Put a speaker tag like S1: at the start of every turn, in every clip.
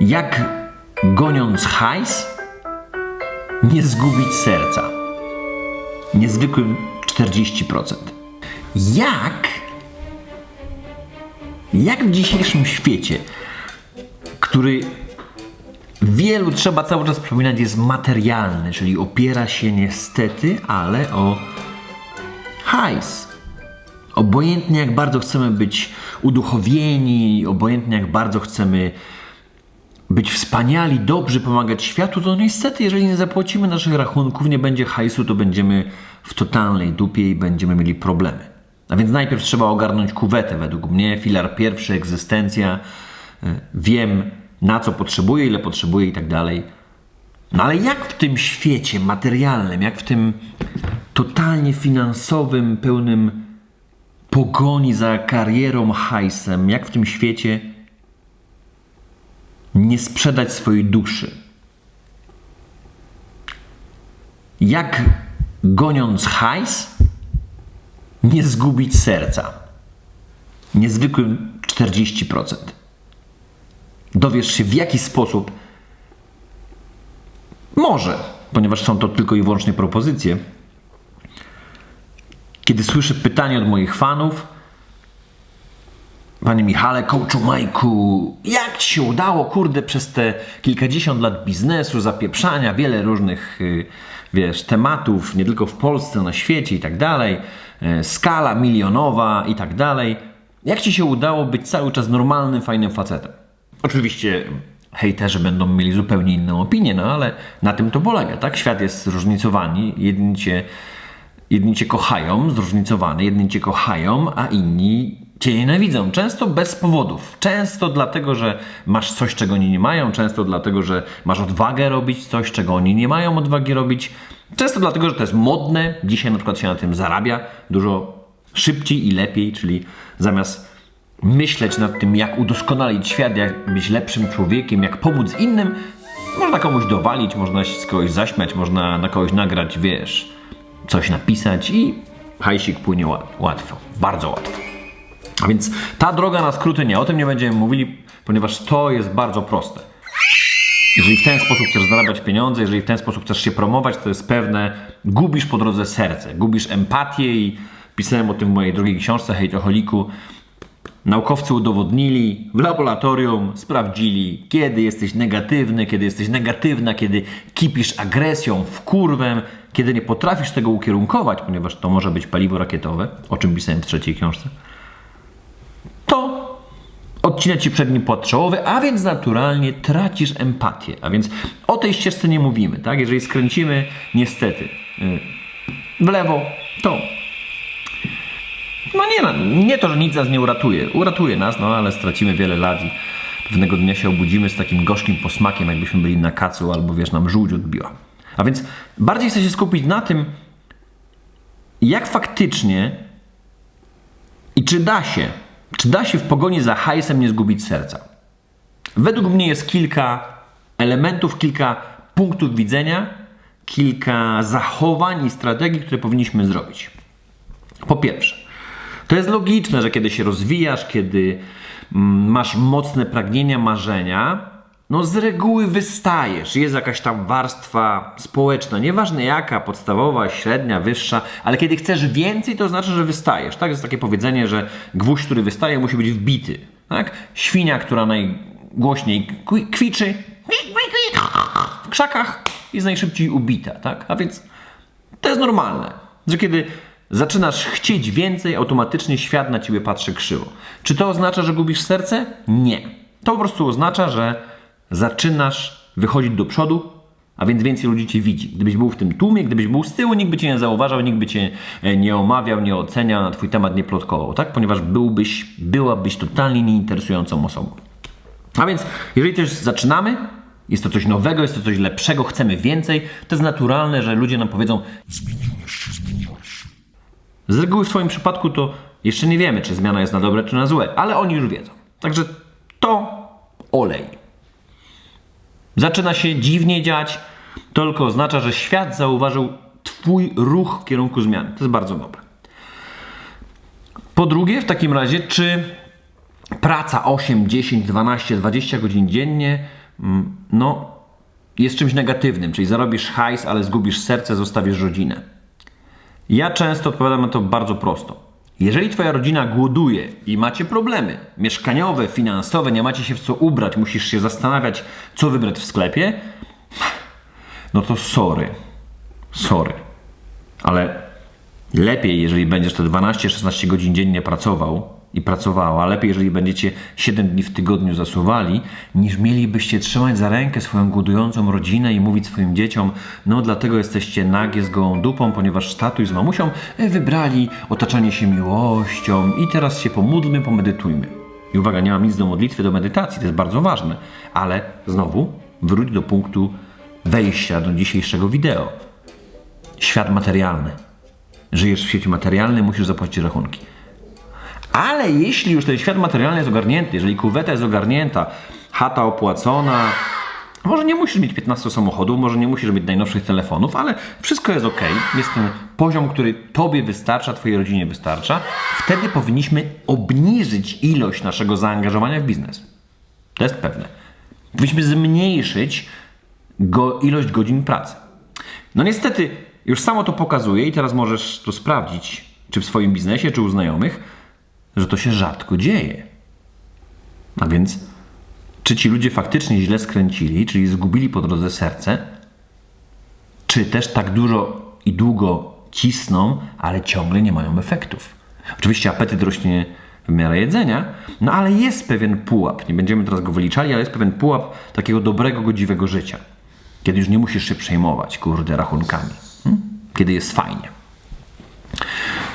S1: Jak goniąc hajs, nie zgubić serca? Niezwykłym 40%. Jak? Jak w dzisiejszym świecie, który wielu trzeba cały czas przypominać jest materialny, czyli opiera się niestety, ale o hajs. Obojętnie jak bardzo chcemy być uduchowieni, obojętnie jak bardzo chcemy być wspaniali, dobrzy, pomagać światu, to niestety, jeżeli nie zapłacimy naszych rachunków, nie będzie hajsu, to będziemy w totalnej dupie i będziemy mieli problemy. A więc najpierw trzeba ogarnąć kuwetę, według mnie. Filar pierwszy, egzystencja. Y, Wiem, na co potrzebuję, ile potrzebuję i tak dalej. No ale jak w tym świecie materialnym, jak w tym totalnie finansowym, pełnym pogoni za karierą, hajsem, jak w tym świecie nie sprzedać swojej duszy? Jak goniąc hajs, nie zgubić serca? Niezwykłym 40%. Dowiesz się, w jaki sposób może, ponieważ są to tylko i wyłącznie propozycje. Kiedy słyszę pytanie od moich fanów, Panie Michale, coachu Majku, jak ci się udało, kurde, przez te kilkadziesiąt lat biznesu, zapieprzania, wiele różnych, y, wiesz, tematów, nie tylko w Polsce, na świecie i tak dalej, y, skala milionowa i tak dalej. Jak ci się udało być cały czas normalnym, fajnym facetem? Oczywiście hejterzy będą mieli zupełnie inną opinię, no ale na tym to polega, tak? Świat jest zróżnicowany, jedni cię, jedni cię kochają, zróżnicowany, jedni cię kochają, a inni cię nienawidzą. Często bez powodów. Często dlatego, że masz coś, czego oni nie mają, często dlatego, że masz odwagę robić coś, czego oni nie mają odwagi robić. Często dlatego, że to jest modne. Dzisiaj na przykład się na tym zarabia dużo szybciej i lepiej, czyli zamiast myśleć nad tym, jak udoskonalić świat, jak być lepszym człowiekiem, jak pomóc innym, można komuś dowalić, można się z kogoś zaśmiać, można na kogoś nagrać, wiesz, coś napisać i hajsik płynie łat- łatwo, bardzo łatwo. A więc ta droga na skróty nie, o tym nie będziemy mówili, ponieważ to jest bardzo proste. Jeżeli w ten sposób chcesz zarabiać pieniądze, jeżeli w ten sposób chcesz się promować, to jest pewne, gubisz po drodze serce, gubisz empatię i pisałem o tym w mojej drugiej książce, Hejtoholiku. Naukowcy udowodnili, w laboratorium sprawdzili, kiedy jesteś negatywny, kiedy jesteś negatywna, kiedy kipisz agresją, w kurwę, kiedy nie potrafisz tego ukierunkować, ponieważ to może być paliwo rakietowe, o czym pisałem w trzeciej książce odcina ci przedni płat czołowy, a więc naturalnie tracisz empatię. A więc o tej ścieżce nie mówimy, tak? Jeżeli skręcimy, niestety, y, w lewo, to no nie, nie to, że nic nas nie uratuje. Uratuje nas, no ale stracimy wiele lat i pewnego dnia się obudzimy z takim gorzkim posmakiem, jakbyśmy byli na kacu albo wiesz, nam żółć odbiła. A więc bardziej chcę się skupić na tym, jak faktycznie i czy da się, czy da się w pogoni za hajsem nie zgubić serca? Według mnie jest kilka elementów, kilka punktów widzenia, kilka zachowań i strategii, które powinniśmy zrobić. Po pierwsze, to jest logiczne, że kiedy się rozwijasz, kiedy mm, masz mocne pragnienia, marzenia, no z reguły wystajesz. Jest jakaś tam warstwa społeczna, nieważne jaka, podstawowa, średnia, wyższa, ale kiedy chcesz więcej, to znaczy, że wystajesz. Tak jest takie powiedzenie, że gwóźdź, który wystaje, musi być wbity. Tak? Świnia, która najgłośniej kwi- kwiczy w krzakach jest najszybciej ubita. Tak? A więc to jest normalne, że kiedy zaczynasz chcieć więcej, automatycznie świat na ciebie patrzy krzywo. Czy to oznacza, że gubisz serce? Nie. To po prostu oznacza, że zaczynasz wychodzić do przodu, a więc więcej ludzi cię widzi. Gdybyś był w tym tłumie, gdybyś był z tyłu, nikt by cię nie zauważał, nikt by cię e, nie omawiał, nie oceniał, na twój temat nie plotkował, tak? Ponieważ byłbyś, byłabyś totalnie nieinteresującą osobą. A więc, jeżeli też zaczynamy, jest to coś nowego, jest to coś lepszego, chcemy więcej, to jest naturalne, że ludzie nam powiedzą: Z reguły w Twoim przypadku to jeszcze nie wiemy, czy zmiana jest na dobre, czy na złe, ale oni już wiedzą. Także to olej. Zaczyna się dziwnie dziać, to tylko oznacza, że świat zauważył Twój ruch w kierunku zmiany. To jest bardzo dobre. Po drugie, w takim razie, czy praca 8, 10, 12, 20 godzin dziennie mm, no, jest czymś negatywnym, czyli zarobisz hajs, ale zgubisz serce, zostawisz rodzinę. Ja często odpowiadam na to bardzo prosto. Jeżeli twoja rodzina głoduje i macie problemy mieszkaniowe, finansowe, nie macie się w co ubrać, musisz się zastanawiać, co wybrać w sklepie, no to sorry. Sorry. Ale lepiej, jeżeli będziesz te 12-16 godzin dziennie pracował i pracowała, lepiej, jeżeli będziecie 7 dni w tygodniu zasuwali, niż mielibyście trzymać za rękę swoją głodującą rodzinę i mówić swoim dzieciom, no dlatego jesteście nagie z gołą dupą, ponieważ tatuś z mamusią e, wybrali otaczanie się miłością i teraz się pomódlmy, pomedytujmy. I uwaga, nie mam nic do modlitwy, do medytacji, to jest bardzo ważne, ale znowu wróć do punktu wejścia do dzisiejszego wideo. Świat materialny. Żyjesz w świecie materialnym, musisz zapłacić rachunki. Ale jeśli już ten świat materialny jest ogarnięty, jeżeli kuweta jest ogarnięta, chata opłacona, może nie musisz mieć 15 samochodów, może nie musisz mieć najnowszych telefonów, ale wszystko jest ok. Jest ten poziom, który Tobie wystarcza, Twojej rodzinie wystarcza. Wtedy powinniśmy obniżyć ilość naszego zaangażowania w biznes. To jest pewne. Powinniśmy zmniejszyć go, ilość godzin pracy. No niestety, już samo to pokazuje i teraz możesz to sprawdzić, czy w swoim biznesie, czy u znajomych, że to się rzadko dzieje. A więc, czy ci ludzie faktycznie źle skręcili, czyli zgubili po drodze serce, czy też tak dużo i długo cisną, ale ciągle nie mają efektów. Oczywiście apetyt rośnie w miarę jedzenia, no ale jest pewien pułap, nie będziemy teraz go wyliczali, ale jest pewien pułap takiego dobrego, godziwego życia. Kiedy już nie musisz się przejmować, kurde, rachunkami. Hmm? Kiedy jest fajnie.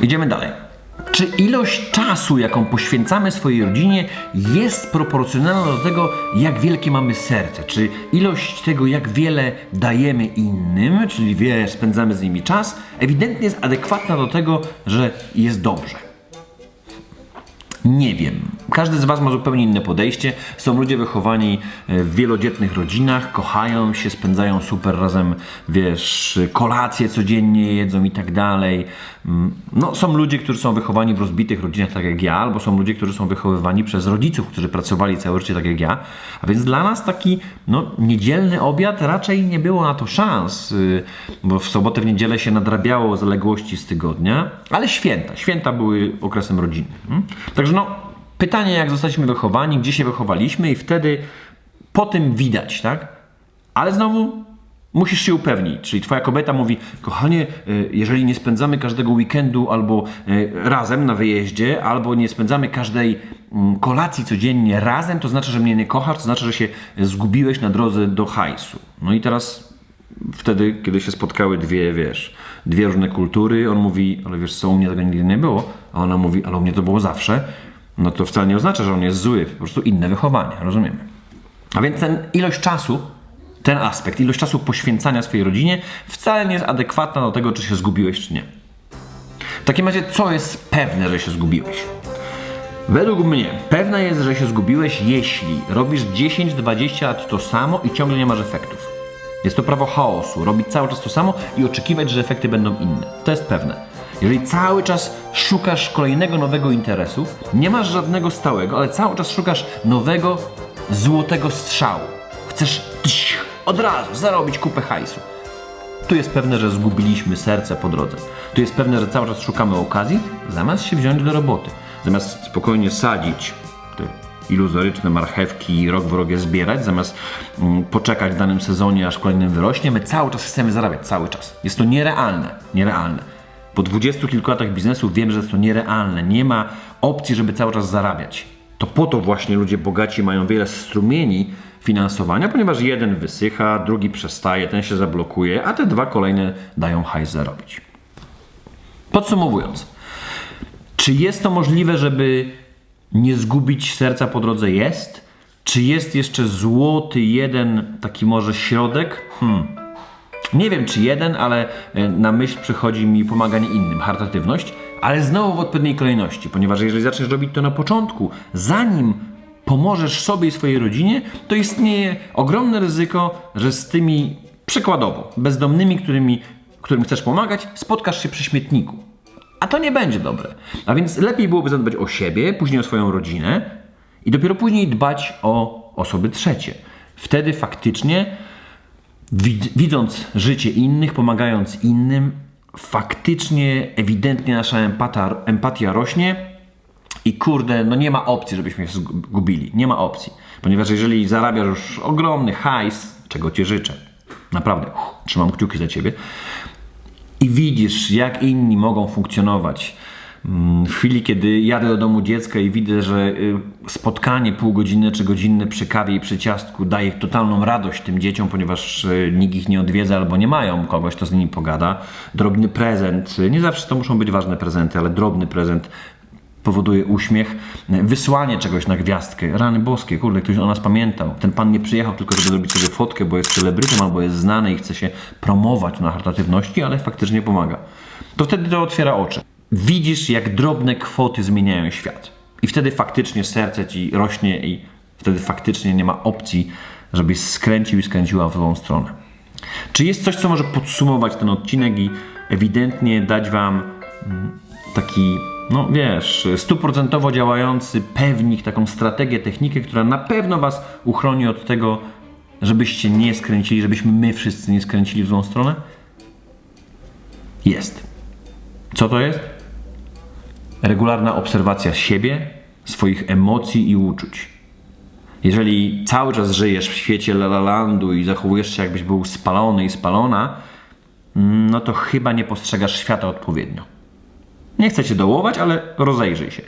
S1: Idziemy dalej. Czy ilość czasu, jaką poświęcamy swojej rodzinie, jest proporcjonalna do tego, jak wielkie mamy serce? Czy ilość tego, jak wiele dajemy innym, czyli wiele spędzamy z nimi czas, ewidentnie jest adekwatna do tego, że jest dobrze? Nie wiem. Każdy z Was ma zupełnie inne podejście. Są ludzie wychowani e, w wielodzietnych rodzinach, kochają się, spędzają super razem, wiesz, kolacje codziennie jedzą i tak dalej. Mm, No, są ludzie, którzy są wychowani w rozbitych rodzinach, tak jak ja, albo są ludzie, którzy są wychowywani przez rodziców, którzy pracowali całe życie, tak jak ja. A więc dla nas taki no, niedzielny obiad raczej nie było na to szans, y, bo w sobotę, w niedzielę się nadrabiało zaległości z tygodnia, ale święta. Święta były okresem rodzinnym. mm. Także no, pytanie, jak zostaliśmy wychowani, gdzie się wychowaliśmy, i wtedy po tym widać, tak? Ale znowu musisz się upewnić. Czyli twoja kobieta mówi, kochanie, y, jeżeli nie spędzamy każdego weekendu albo y, razem na wyjeździe, albo nie spędzamy każdej mm, kolacji codziennie razem, to znaczy, że mnie nie kochasz, to znaczy, że się zgubiłeś na drodze do hajsu. No i teraz wtedy, kiedy się spotkały dwie, wiesz, dwie różne kultury, on mówi, ale wiesz co, u mnie tego nigdy nie było, a ona mówi, ale u mnie to było zawsze, no to wcale nie oznacza, że on jest zły, po prostu inne wychowanie, rozumiemy. A więc ten ilość czasu, ten aspekt, ilość czasu poświęcania swojej rodzinie wcale nie jest adekwatna do tego, czy się zgubiłeś, czy nie. W takim razie, co jest pewne, że się zgubiłeś? Według mnie pewne jest, że się zgubiłeś, jeśli robisz 10-20 lat to samo i ciągle nie masz efektów. Jest to prawo chaosu. Robić cały czas to samo i oczekiwać, że efekty będą inne. To jest pewne. Jeżeli cały czas szukasz kolejnego nowego interesu, nie masz żadnego stałego, ale cały czas szukasz nowego, złotego strzału. Chcesz od razu zarobić kupę hajsu. Tu jest pewne, że zgubiliśmy serce po drodze. Tu jest pewne, że cały czas szukamy okazji, zamiast się wziąć do roboty. Zamiast spokojnie sadzić te iluzoryczne marchewki i rok w rok je zbierać, zamiast mm, poczekać w danym sezonie, aż kolejnym wyrośnie, my cały czas chcemy zarabiać, cały czas. Jest to nierealne, nierealne. Po dwudziestu kilku latach biznesu wiem, że jest to nierealne. Nie ma opcji, żeby cały czas zarabiać. To po to właśnie ludzie bogaci mają wiele strumieni finansowania, ponieważ jeden wysycha, drugi przestaje, ten się zablokuje, a te dwa kolejne dają hajs zarobić. Podsumowując, czy jest to możliwe, żeby nie zgubić serca po drodze? Jest. Czy jest jeszcze złoty jeden, taki może środek? Hmm. Nie wiem, czy jeden, ale e, na myśl przychodzi mi pomaganie innym, charytatywność, ale znowu w odpowiedniej kolejności, ponieważ jeżeli zaczniesz robić to na początku, zanim pomożesz sobie i swojej rodzinie, to istnieje ogromne ryzyko, że z tymi przykładowo bezdomnymi, którymi, którym chcesz pomagać, spotkasz się przy śmietniku. A to nie będzie dobre. A więc lepiej byłoby zadbać o siebie, później o swoją rodzinę i dopiero później dbać o osoby trzecie. Wtedy faktycznie, widząc życie innych, pomagając innym, faktycznie, ewidentnie nasza empatia rośnie i kurde, no nie ma opcji, żebyśmy się zgubili. Nie ma opcji. Ponieważ jeżeli zarabiasz już ogromny hajs, czego Ci życzę, naprawdę, uff, trzymam kciuki za Ciebie, i widzisz, jak inni mogą funkcjonować. Mm, W chwili, kiedy jadę do domu dziecka i widzę, że y, spotkanie półgodzinne czy godzinne przy kawie i przy ciastku daje totalną radość tym dzieciom, ponieważ y, nikt ich nie odwiedza albo nie mają kogoś, kto z nimi pogada. Drobny prezent, y, nie zawsze to muszą być ważne prezenty, ale drobny prezent powoduje uśmiech. Wysłanie czegoś na gwiazdkę. Rany boskie, kurde, ktoś o nas pamiętał. Ten pan nie przyjechał tylko, żeby zrobić sobie fotkę, bo jest celebrytą albo jest znany i chce się promować na charytatywności, ale faktycznie pomaga. To wtedy to otwiera oczy. Widzisz, jak drobne kwoty zmieniają świat. I wtedy faktycznie serce ci rośnie i wtedy faktycznie nie ma opcji, żebyś skręcił i skręciła w złą stronę. Czy jest coś, co może podsumować ten odcinek i ewidentnie dać Wam mm, taki, no wiesz, stuprocentowo działający pewnik, taką strategię, technikę, która na pewno Was uchroni od tego, żebyście nie skręcili, żebyśmy my wszyscy nie skręcili w złą stronę? Jest. Co to jest? Regularna obserwacja siebie, swoich emocji i uczuć. Jeżeli cały czas żyjesz w świecie lalalandu i zachowujesz się jakbyś był spalony i spalona, no to chyba nie postrzegasz świata odpowiednio. Nie chcę cię dołować, ale rozejrzyj się.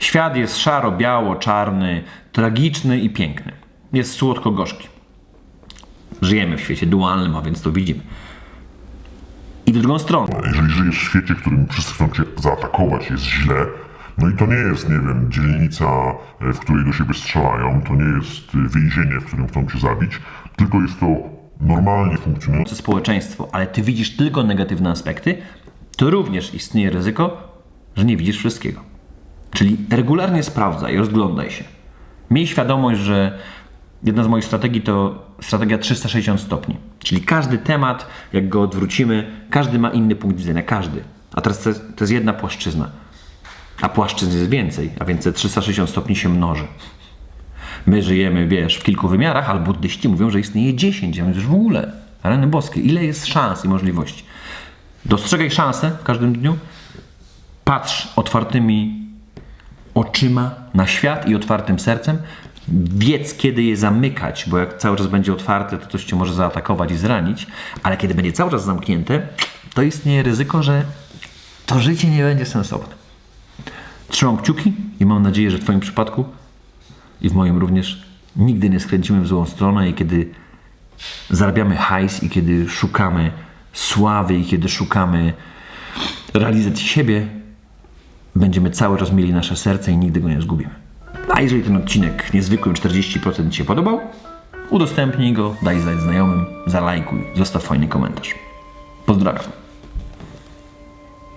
S1: Świat jest szaro, biało, czarny, tragiczny i piękny. Jest słodko-gorzki. Żyjemy w świecie dualnym, a więc to widzimy. I w drugą stronę.
S2: Jeżeli żyjesz w świecie, w którym wszyscy chcą cię zaatakować, jest źle, no i to nie jest, nie wiem, dzielnica, e, w której do siebie strzelają, to nie jest e, więzienie, w którym chcą cię zabić, tylko jest to normalnie funkcjonujące
S1: społeczeństwo, ale ty widzisz tylko negatywne aspekty, to również istnieje ryzyko, że nie widzisz wszystkiego. Czyli regularnie sprawdzaj, rozglądaj się. Miej świadomość, że jedna z moich strategii to strategia 360 stopni. Czyli każdy temat, jak go odwrócimy, każdy ma inny punkt widzenia, każdy. A teraz to jest, to jest jedna płaszczyzna. A płaszczyzn jest więcej, a więc te 360 stopni się mnoży. My żyjemy, wiesz, w kilku wymiarach, ale buddyści mówią, że istnieje 10, a więc już w ogóle. Rany boskie, ile jest szans i możliwości. Dostrzegaj szansę w każdym dniu, patrz otwartymi oczyma na świat i otwartym sercem. Wiedz, kiedy je zamykać, bo jak cały czas będzie otwarte, to coś cię może zaatakować i zranić, ale kiedy będzie cały czas zamknięte, to istnieje ryzyko, że to życie nie będzie sensowne. Trzymam kciuki i mam nadzieję, że w Twoim przypadku i w moim również nigdy nie skręcimy w złą stronę i kiedy zarabiamy hajs i kiedy szukamy sławy i kiedy szukamy realizacji siebie, będziemy cały czas mieli nasze serce i nigdy go nie zgubimy. A jeżeli ten odcinek niezwykłym 40% Ci się podobał, udostępnij go, daj znać znajomym, zalajkuj, zostaw fajny komentarz. Pozdrawiam.